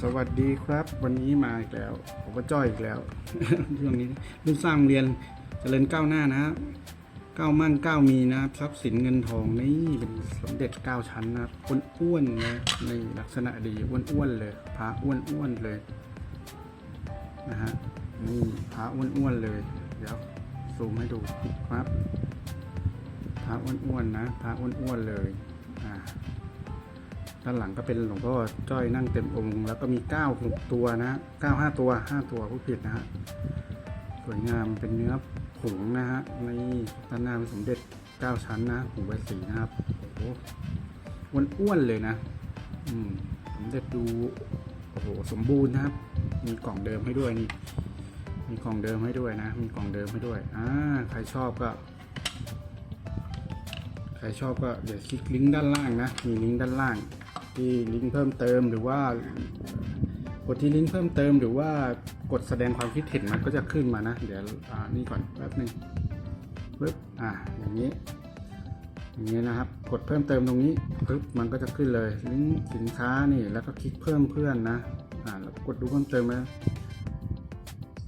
สวัสดีครับ วันนี้มาอีกแล้วผมก็จ้อยอีกแล้วช่วงนี้รุ่นสร้างเรียนเจริญก้าวหน้านะฮะก้าวมั่นก้าวมีนะครับทรัพย์สินเงินทองนี่เป็นสมเด็จเก้าชั้นนะครับอ้วนๆนะในลักษณะดีอ้วนๆเลยพระอ้วนๆเลยนะฮะนี่พระอ้วนๆเลย เดี๋ยวซูมให้ดูครับพระอ้วนๆนะพระอ้วนๆเลยอ่า ด้านหลังก็เป็นหลวงพ่อจ้อยนั่งเต็มองค์ แล้วก็มีเก้าตัวนะเก้าห้าตัวห้าตัวผู้ผิดนะฮะสวยงามเป็นเนื้อผงนะฮะในด้านหน้าเป็นสมเด็จเก้าชั้นนะผงใบสีนะครับโอ้โหอ้วนๆเลยนะ อืมสมเด็จดูโอ้โหสมบูรณ์นะครับ มีกล่องเดิมให้ด้วยนี่มีกล่องเดิมให้ด้วยนะ มีกล่องเดิมให้ด้วย อ่า ใครชอบก็ ใครชอบก็เดี๋ยวคลิกลิงก์ด้านล่างนะ มีลิงก์ด้านล่าง ที่ลิงก์เพิ่มเติมหรือว่ากดที่ลิงก์เพิ่มเติมหรือว่ากดแสดงความคิดเห็นมันก็จะขึ้นมานะ เดี๋ยวนี่ก่อนแป๊บหนึงปึ๊บอ่าอย่างนี้อย่างนี้นะครับ กดเพิ่มเติมตรงนี้ปึ๊บมันก็จะขึ้นเลยลิงก์สินค้านี่แล้วก็คลิกเพิ่มเพื่อนนะอ่าแล้วกดดูเพิ่มเติมนะก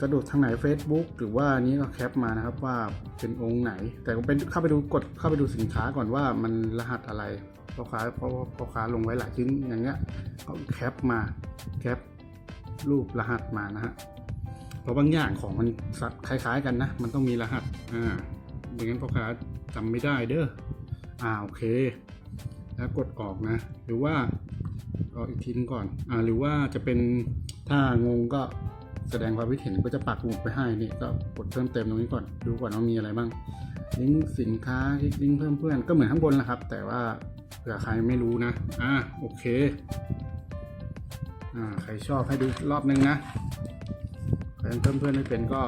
ระโดดทางไหน Facebook หรือว่านี้ก็แคปมานะครับว่าเป็นองค์ไหน แต่ก็เป็นเข้าไปดูกดเข้าไปดูสินค้าก่อนว่ามันรหัสอะไรพ่อค้าเพราะว่าพ่อค้าลงไว้หลายชิ้นอย่างเงี้ยก็แคปมาแคปรูปรหัสมานะฮะเพราะบางอย่างของมันคล้ายๆกันนะ มันต้องมีรหัสอ่าไม่งั้นพ่อค้าจำไม่ได้เด้ออ่าโอเค แล้วกดออกนะ หรือว่าก็อีกทีนึงก่อนอ่าหรือว่าจะเป็นถ้างงก็ แสดงความคิดเห็นก็จะปักหมุดไปให้นี่ก็กดเพิ่มเติมตรงนี้ก่อนดูก่อนว่ามีอะไรบ้างลิงก์สินค้าคลิกลิงก์เพิ่มเพื่อนก็เหมือนข้างบนแหละครับ แต่ว่าเผื่อใครไม่รู้นะอ่าโอเคอ่าใครชอบให้ดูรอบนึงนะใครยังเพิ่มเพื่อนไม่เป็นก็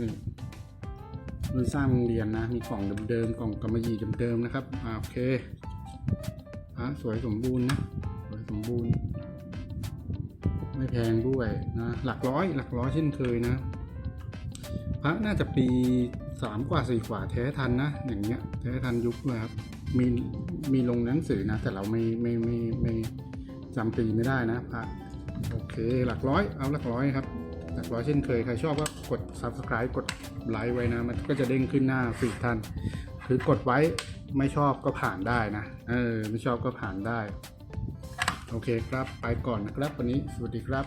นี่รุ่นสร้างโรงเรียนนะ มีกล่องเดิมๆกล่องกำมะหยี่เดิมๆนะครับอ่าโอเคอะสวยสมบูรณ์นะสวยสมบูรณ์ ไม่แพงด้วยนะ หลักร้อย หลักร้อยเช่นเคยนะ พระน่าจะปีสามกว่าสี่กว่าแท้ทันนะ อย่างเงี้ย แท้ทันยุคเลยครับ มีมีลงหนังสือนะ แต่เราไม่ไม่ไม่ไม่จำปีไม่ได้นะพระโอเค หลักร้อย เอาหลักร้อยครับ หลักร้อยเช่นเคย ใครชอบก็กด subscribe กดไลค์ไว้นะ มันก็จะเด้งขึ้นหน้าฟีดท่านคือกดไว้ไม่ชอบก็ผ่านได้นะ เออ ไม่ชอบก็ผ่านได้ โอเคครับ ไปก่อนนะครับวันนี้ สวัสดีครับ